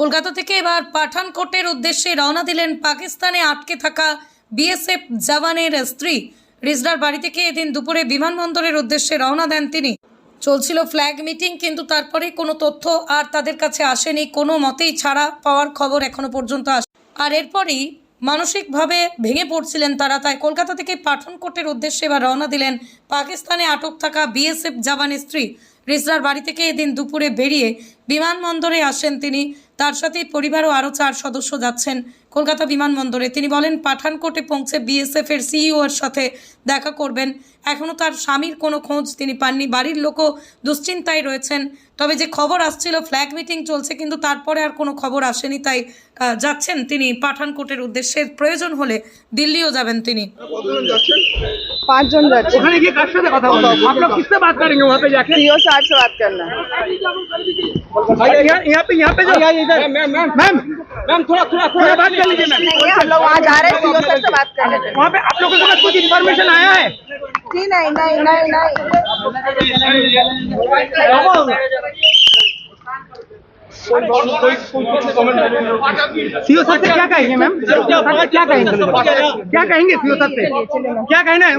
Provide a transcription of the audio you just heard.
কলকাতা থেকে এবার পাঠানকোটের উদ্দেশ্যে রওনা দিলেন পাকিস্তানে আটকে থাকা বিএসএফ জওয়ানের স্ত্রী। রিজদার বাড়ি থেকে এদিন দুপুরে বিমানবন্দরের উদ্দেশ্যে রওনা দেন তিনি। চলছিল ফ্ল্যাগ মিটিং, কিন্তু তারপরে কোনো তথ্য আর তাদের কাছে আসেনি। কোনো মতেই ছাড়া পাওয়ার খবর এখনও পর্যন্ত আস আর এরপরই মানসিকভাবে ভেঙে পড়ছিলেন তারা। তাই কলকাতা থেকে পাঠানকোটের উদ্দেশ্যে এবার রওনা দিলেন পাকিস্তানে আটক থাকা বিএসএফ জওয়ানের স্ত্রী। রিজরার বাড়ি থেকে এদিন দুপুরে বেরিয়ে বিমানবন্দরে আসেন তিনি। তার সাথে পরিবারও আরও চার সদস্য যাচ্ছেন কলকাতা বিমানবন্দরে। তিনি বলেন, পাঠানকোটে পৌঁছে বিএসএফ এর সিইও এর সাথে দেখা করবেন। এখনও তার স্বামীর কোনো খোঁজ তিনি পাননি। বাড়ির লোকও দুশ্চিন্তায় রয়েছেন। তবে যে খবর আসছিল ফ্ল্যাগ মিটিং চলছে কিন্তু তারপরে আর কোনো খবর আসেনি তাই আহ, যাচ্ছেন তিনি পাঠানকোটের উদ্দেশ্যে প্রয়োজন হলে দিল্লিও যাবেন তিনি কতজন যাচ্ছেন पाँच जन जाते ওখানে গিয়ে কার সাথে কথা বলবো आप लोग किससे बात करेंगे वहाँ पे जाके सीओ साहब से बात करना है यहाँ यहाँ पे यहाँ पे जो मैम मैम मैम थोड़ा थोड़ा थोड़ा बात कर लीजिए मैम नहीं हम लोग वहाँ जा रहे हैं सीओ साहब से बात करने के लिए। वहाँ पे आप लोगों के पास कुछ इन्फॉर्मेशन आया है जी नहीं नहीं नहीं नहीं सीओ सर से क्या कहेंगे मैम? क्या कहेंगे? क्या कहेंगे सीओ सर से? क्या कहना है?